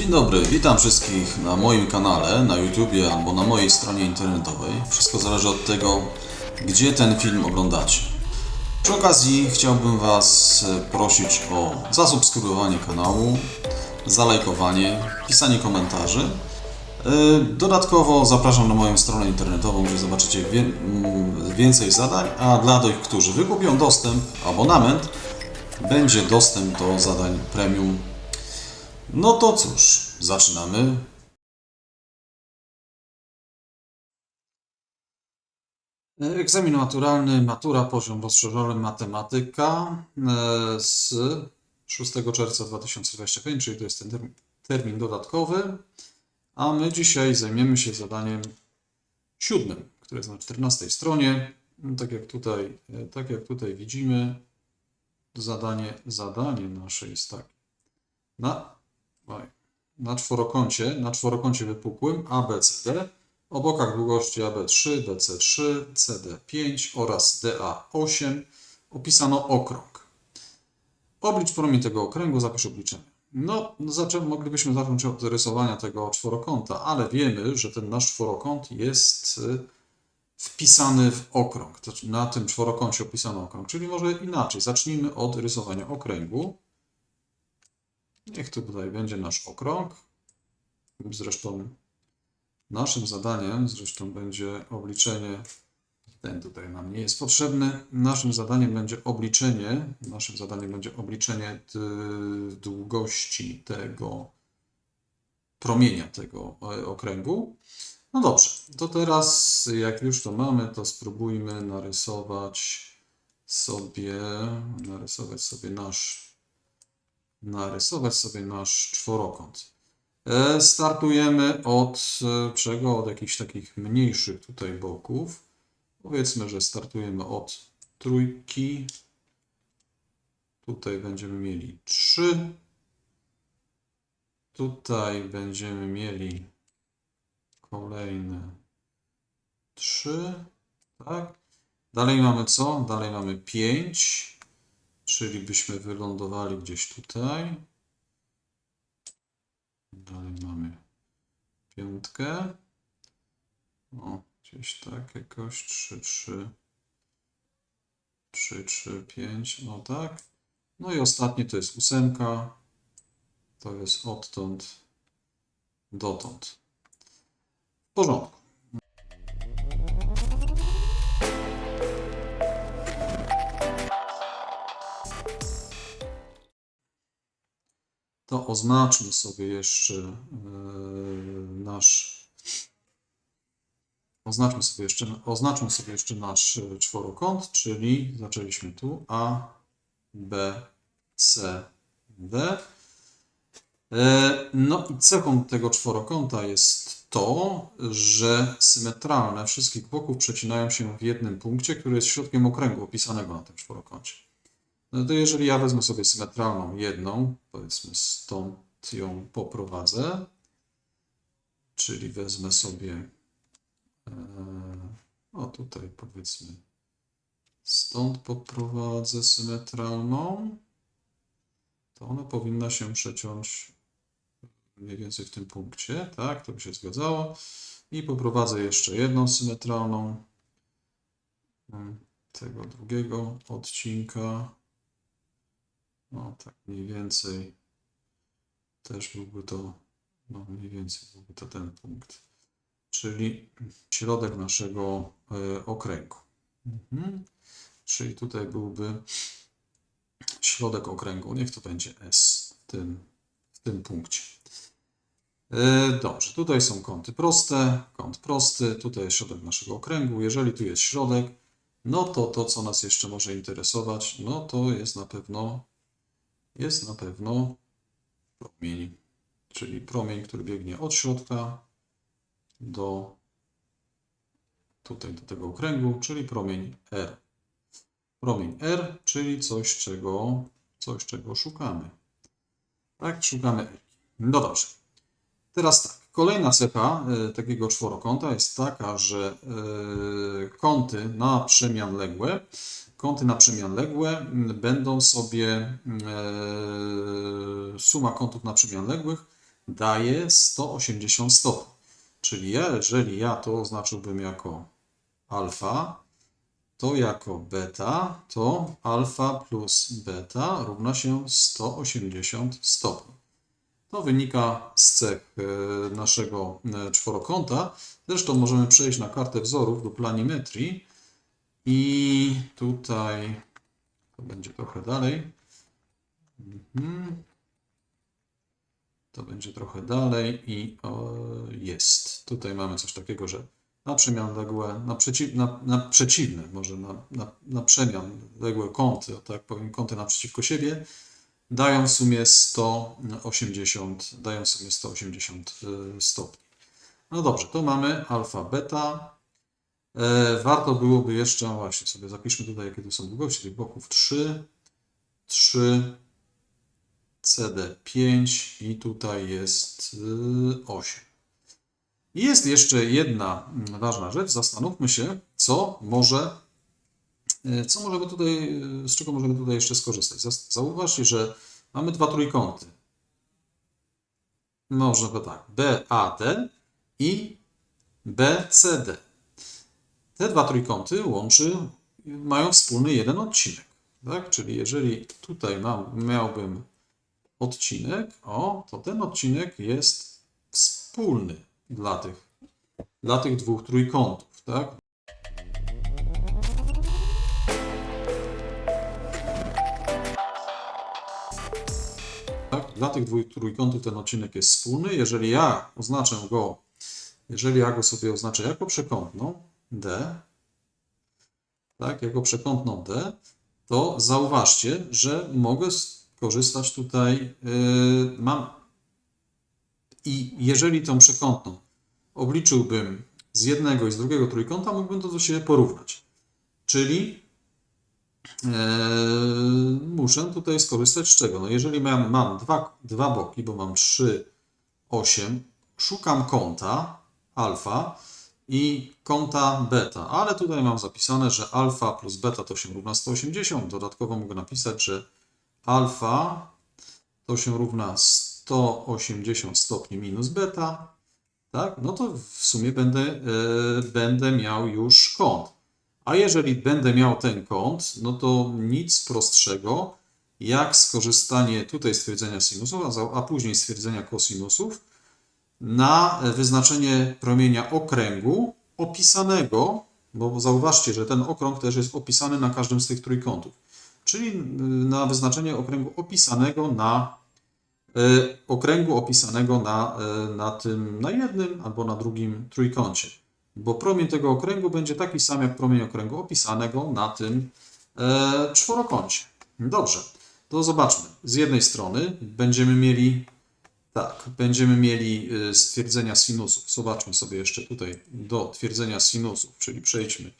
Dzień dobry, witam wszystkich na moim kanale, na YouTubie albo na mojej stronie internetowej. Wszystko zależy od tego, gdzie ten film oglądacie. Przy okazji chciałbym Was e, prosić o zasubskrybowanie kanału, zalajkowanie, pisanie komentarzy. E, Dodatkowo zapraszam na moją stronę internetową, gdzie zobaczycie mm, więcej zadań, a dla tych, którzy wykupią dostęp, abonament, będzie dostęp do zadań premium no to cóż, zaczynamy. Egzamin maturalny, matura, poziom rozszerzony, matematyka e, z 6 czerwca 2025, czyli to jest ten termin, dodatkowy. A my dzisiaj zajmiemy się zadaniem siódmym, które jest na 14 stronie. Tak jak tutaj, e, tak jak tutaj widzimy, zadanie, zadanie nasze jest takie. Na Na czworokącie, na czworokącie wypukłym ABCD o bokach długości AB3, DC3, CD5 oraz DA8 opisano okrąg. Oblicz promień tego okręgu, zapisz obliczenie. No, zaczę, moglibyśmy zacząć od rysowania tego czworokąta, ale wiemy, że ten nasz czworokąt jest y, wpisany w okrąg. Znaczy na tym czworokącie opisano okrąg, czyli może inaczej. Zacznijmy od rysowania okręgu. Niech to tutaj będzie nasz okrąg. Zresztą naszym zadaniem zresztą będzie obliczenie, ten tutaj nam nie jest potrzebny. Naszym zadaniem będzie obliczenie, naszym zadaniem będzie obliczenie długości tego promienia tego e, okręgu. No dobrze, to teraz jak już to mamy, to spróbujmy narysować sobie, narysować sobie nasz narysować sobie nasz czworokąt. E, Startujemy od e, czego? Od jakichś takich mniejszych tutaj boków. Powiedzmy, że startujemy od trójki. Tutaj będziemy mieli 3. Tutaj będziemy mieli kolejne 3. Tak. Dalej mamy co? Dalej mamy 5. Czyli byśmy wylądowali gdzieś tutaj. Dalej mamy piątkę. O, gdzieś tak jakoś 3, 3, 3, 3, 5, o tak. No i ostatni to jest ósemka. To jest odtąd dotąd. W porządku. To oznaczmy sobie jeszcze e, nasz oznaczmy sobie jeszcze, oznaczmy sobie jeszcze nasz e, czworokąt, czyli zaczęliśmy tu A, B, C, D. E, No i cechą tego czworokąta jest to, że symetralne wszystkich boków przecinają się w jednym punkcie, który jest środkiem okręgu opisanego na tym czworokącie. No to jeżeli ja wezmę sobie symetralną jedną, powiedzmy stąd ją poprowadzę, czyli wezmę sobie, e, o tutaj powiedzmy, stąd poprowadzę symetralną, to ona powinna się przeciąć mniej więcej w tym punkcie, tak, to by się zgadzało. I poprowadzę jeszcze jedną symetralną mm, tego drugiego odcinka. No tak mniej więcej też byłby to, no mniej więcej byłby to ten punkt, czyli środek naszego e, okręgu. Mhm. Czyli tutaj byłby środek okręgu, niech to będzie S w tym, w tym punkcie. E, Dobrze, tutaj są kąty proste, kąt prosty, tutaj jest środek naszego okręgu. Jeżeli tu jest środek, no to to, co nas jeszcze może interesować, no to jest na pewno jest na pewno promień, czyli promień, który biegnie od środka do tutaj do tego okręgu, czyli promień R. Promień R, czyli coś, czego, coś, czego szukamy. Tak, szukamy R. No dobrze. Teraz tak. Kolejna cecha e, takiego czworokąta jest taka, że e, kąty na przemian ległe kąty na przemian ległe mm, będą sobie, e, suma kątów na przemian ległych daje 180 stopni. Czyli ja, jeżeli ja to oznaczyłbym jako alfa, to jako beta, to alfa plus beta równa się 180 stopni. To wynika z cech e, naszego e, czworokąta. Zresztą możemy przejść na kartę wzorów do planimetrii i tutaj to będzie trochę dalej. Mhm. To będzie trochę dalej i o, jest. Tutaj mamy coś takiego, że na przemianległe, na, przeciw, na, na przeciwne, może na, na, na przemianległe kąty, o tak powiem, kąty naprzeciwko siebie, dają w sumie 180, dają w sumie 180 y, stopni. No dobrze, to mamy alfa, beta. E, warto byłoby jeszcze, no właśnie sobie zapiszmy tutaj, jakie tu są długości tych bloków. 3, 3, CD5 i tutaj jest y, 8. I Jest jeszcze jedna mm, ważna rzecz. Zastanówmy się, co może, y, co możemy tutaj, z czego możemy tutaj jeszcze skorzystać. Zauważcie, że mamy dwa trójkąty. Można to tak, BAD i BCD. Te dwa trójkąty łączy, mają wspólny jeden odcinek. Tak? Czyli jeżeli tutaj mam, miałbym odcinek, o, to ten odcinek jest wspólny dla tych, dla tych dwóch trójkątów, tak? tak? Dla tych dwóch trójkątów ten odcinek jest wspólny. Jeżeli ja oznaczę go, jeżeli ja go sobie oznaczę jako przekątną D, tak, jako przekątną D, to zauważcie, że mogę skorzystać tutaj, yy, mam i jeżeli tą przekątną obliczyłbym z jednego i z drugiego trójkąta, mógłbym to do siebie porównać. Czyli e, muszę tutaj skorzystać z czego? No jeżeli mam, mam dwa, dwa boki, bo mam 3, 8, szukam kąta alfa i kąta beta, ale tutaj mam zapisane, że alfa plus beta to się równa 180. Dodatkowo mogę napisać, że alfa to się równa 180 stopni minus beta, tak? No to w sumie będę, e, będę miał już kąt. A jeżeli będę miał ten kąt, no to nic prostszego jak skorzystanie tutaj stwierdzenia sinusów, a później stwierdzenia kosinusów na wyznaczenie promienia okręgu opisanego, bo zauważcie, że ten okrąg też jest opisany na każdym z tych trójkątów, czyli y, na wyznaczenie okręgu opisanego na y, okręgu opisanego na, y, na tym, na jednym albo na drugim trójkącie. Bo promień tego okręgu będzie taki sam jak promień okręgu opisanego na tym e, czworokącie. Dobrze, to zobaczmy. Z jednej strony będziemy mieli tak, będziemy mieli y, stwierdzenia sinusów. Zobaczmy sobie jeszcze tutaj do twierdzenia sinusów, czyli przejdźmy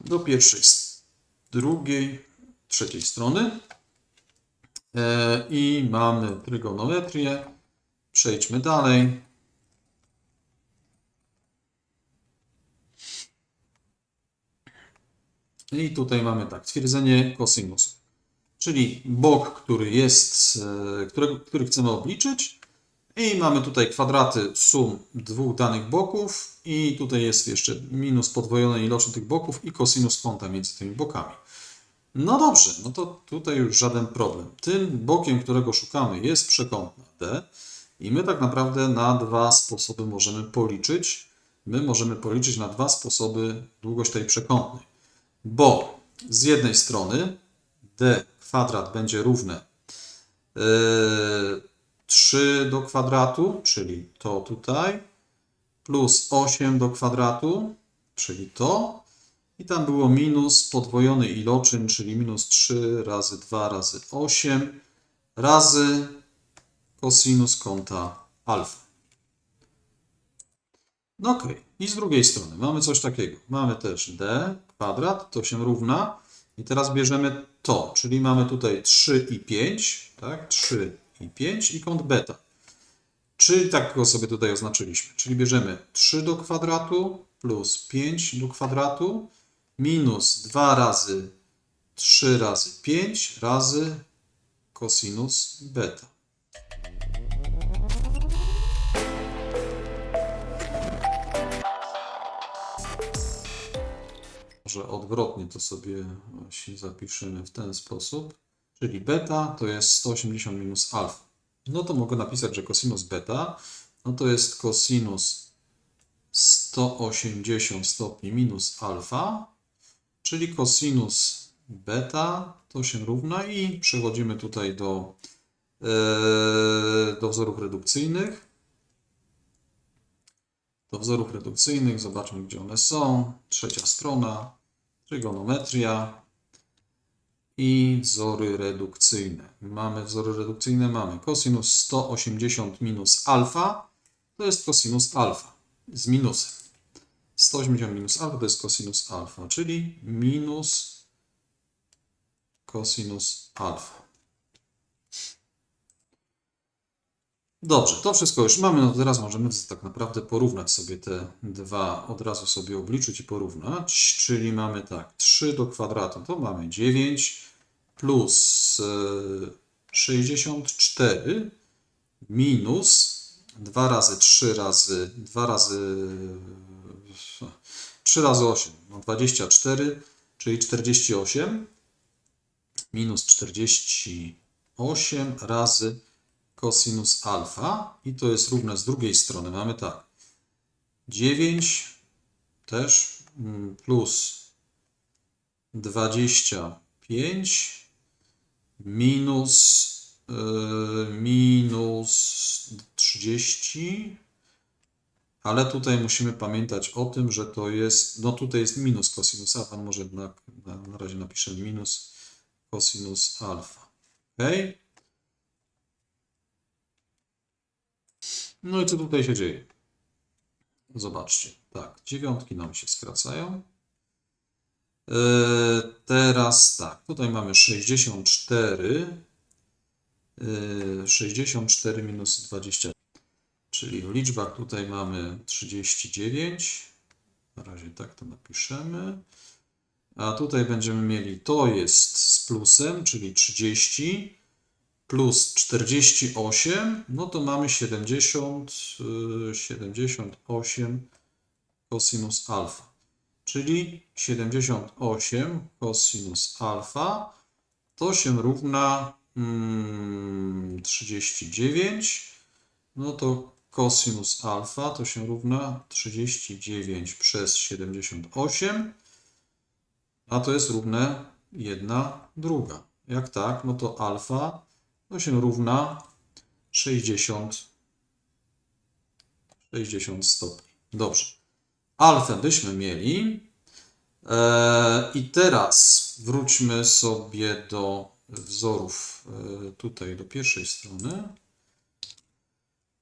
do pierwszej, drugiej, trzeciej strony. E, I mamy trygonometrię. Przejdźmy dalej. I tutaj mamy tak, twierdzenie kosinusów. Czyli bok, który jest, e, którego, który chcemy obliczyć. I mamy tutaj kwadraty sum dwóch danych boków. I tutaj jest jeszcze minus podwojony iloczyn tych boków i kosinus kąta między tymi bokami. No dobrze, no to tutaj już żaden problem. Tym bokiem, którego szukamy, jest przekątna D. I my tak naprawdę na dwa sposoby możemy policzyć. My możemy policzyć na dwa sposoby długość tej przekątnej. Bo z jednej strony d kwadrat będzie równe yy, 3 do kwadratu, czyli to tutaj, plus 8 do kwadratu, czyli to. I tam było minus podwojony iloczyn, czyli minus 3 razy 2 razy 8 razy kosinus kąta alfa. No okej. I z drugiej strony mamy coś takiego. Mamy też d kwadrat, to się równa. I teraz bierzemy to, czyli mamy tutaj 3 i 5, tak? 3 i 5 i kąt beta. Czyli tak go sobie tutaj oznaczyliśmy. Czyli bierzemy 3 do kwadratu plus 5 do kwadratu minus 2 razy 3 razy 5 razy kosinus beta. Może odwrotnie to sobie właśnie zapiszemy w ten sposób. Czyli beta to jest 180 minus alfa. No to mogę napisać, że cosinus beta no to jest cosinus 180 stopni minus alfa, czyli cosinus beta to się równa i przechodzimy tutaj do, e, do wzorów redukcyjnych. Do wzorów redukcyjnych, zobaczmy gdzie one są. Trzecia strona, trygonometria i wzory redukcyjne. Mamy wzory redukcyjne, mamy cosinus 180 minus alfa, to jest cosinus alfa z minusem. 180 minus alfa to jest cosinus alfa, czyli minus cosinus alfa. Dobrze, to wszystko już mamy. No teraz możemy tak naprawdę porównać sobie te dwa, od razu sobie obliczyć i porównać. Czyli mamy tak, 3 do kwadratu to mamy 9 plus e, 64 minus 2 razy 3 razy 2 razy 3 razy 8, no 24, czyli 48 minus 48 razy cosinus alfa i to jest równe z drugiej strony. Mamy tak, 9 też mm, plus 25 minus yy, minus 30 ale tutaj musimy pamiętać o tym, że to jest, no tutaj jest minus cosinus alfa, no może na, na, na razie napiszę minus cosinus alfa. ok? No i co tutaj się dzieje? Zobaczcie, tak, dziewiątki nam się skracają. Yy, teraz tak, tutaj mamy 64, yy, 64 minus 20, czyli w liczbach tutaj mamy 39, na razie tak to napiszemy, a tutaj będziemy mieli, to jest z plusem, czyli 30, plus 48, no to mamy 70, y, 78 cosinus alfa. Czyli 78 cosinus alfa to się równa mm, 39. No to cosinus alfa to się równa 39 przez 78. A to jest równe 1 druga. Jak tak, no to alfa to się równa 60, 60 stopni. Dobrze. Alfę byśmy mieli. E, I teraz wróćmy sobie do wzorów e, tutaj do pierwszej strony.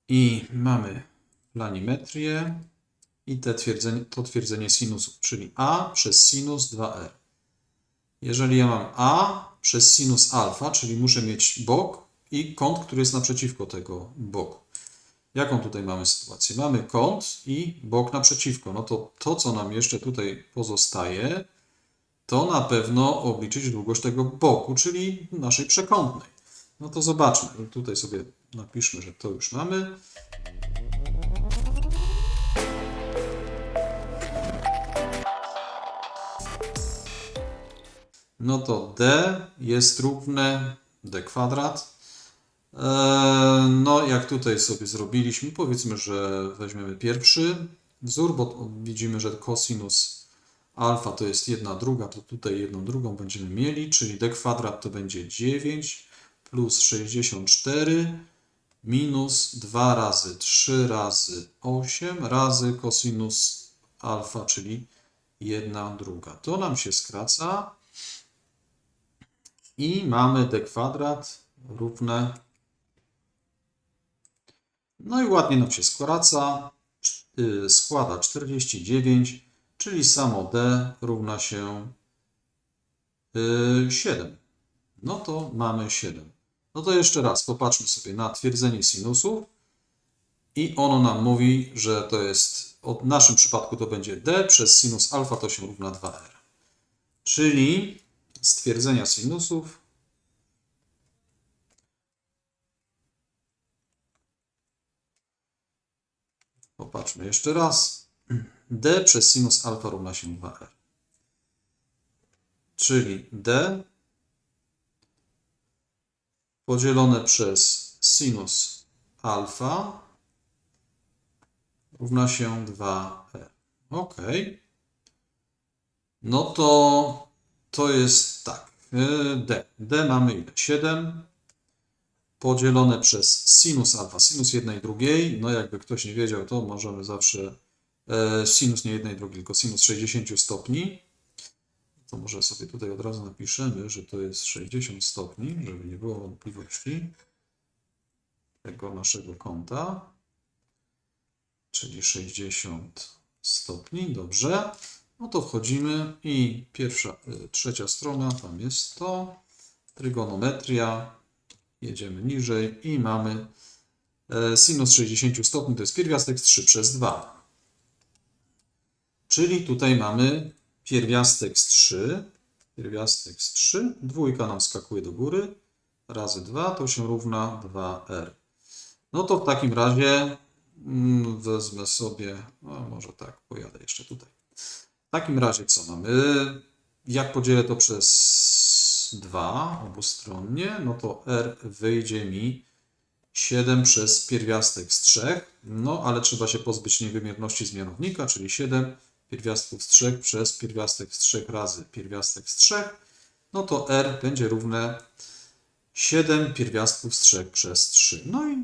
I mamy planimetrię i te twierdzenie, to twierdzenie sinusów, czyli a przez sinus 2r. Jeżeli ja mam a przez sinus alfa, czyli muszę mieć bok i kąt, który jest naprzeciwko tego boku. Jaką tutaj mamy sytuację? Mamy kąt i bok naprzeciwko. No to to, co nam jeszcze tutaj pozostaje, to na pewno obliczyć długość tego boku, czyli naszej przekątnej. No to zobaczmy. Tutaj sobie napiszmy, że to już mamy. No to d jest równe d kwadrat. Eee, No, jak tutaj sobie zrobiliśmy, powiedzmy, że weźmiemy pierwszy wzór, bo widzimy, że cosinus alfa to jest jedna druga, to tutaj jedną drugą będziemy mieli, czyli d kwadrat to będzie 9 plus 64 minus 2 razy 3 razy 8 razy cosinus alfa, czyli jedna druga. To nam się skraca i mamy d kwadrat równe no i ładnie nam się y, składa 49, czyli samo d równa się 7. No to mamy 7. No to jeszcze raz popatrzmy sobie na twierdzenie sinusów i ono nam mówi, że to jest, w naszym przypadku to będzie d przez sinus alfa to się równa 2r. Czyli stwierdzenia sinusów Popatrzmy jeszcze raz. d przez sinus alfa równa się 2r. czyli d podzielone przez sinus alfa równa się 2r. Ok. No to to jest tak. y, d. d mamy ile? 7 podzielone przez sinus alfa. Sinus jednej drugiej. No jakby ktoś nie wiedział, to możemy zawsze e, sinus nie jednej drugiej, tylko sinus 60 stopni. To może sobie tutaj od razu napiszemy, że to jest 60 stopni, żeby nie było wątpliwości tego naszego kąta. Czyli 60 stopni, dobrze. No to wchodzimy i pierwsza, y, trzecia strona, tam jest to. Trygonometria. Jedziemy niżej i mamy e, sinus 60 stopni, to jest pierwiastek z 3 przez 2. Czyli tutaj mamy pierwiastek z 3, pierwiastek z 3, dwójka nam skakuje do góry, razy 2 to się równa 2r. No to w takim razie mm, wezmę sobie, no może tak, pojadę jeszcze tutaj. W takim razie co mamy? Jak podzielę to przez 2 obustronnie, no to r wyjdzie mi 7 przez pierwiastek z 3, no ale trzeba się pozbyć niewymierności z mianownika, czyli 7 pierwiastków z 3 przez pierwiastek z 3 razy pierwiastek z 3, no to r będzie równe 7 pierwiastków z 3 przez 3. No i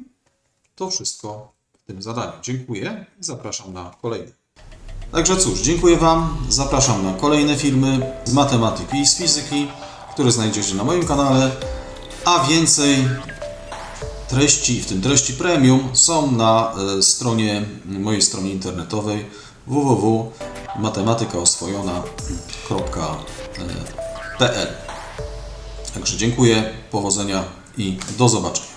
to wszystko w tym zadaniu. Dziękuję i zapraszam na kolejne. Także cóż, dziękuję Wam. Zapraszam na kolejne filmy z matematyki i z fizyki, które znajdziecie na moim kanale, a więcej treści, w tym treści premium, są na e, stronie, mojej stronie internetowej www.matematykaoswojona.pl Także dziękuję, powodzenia i do zobaczenia.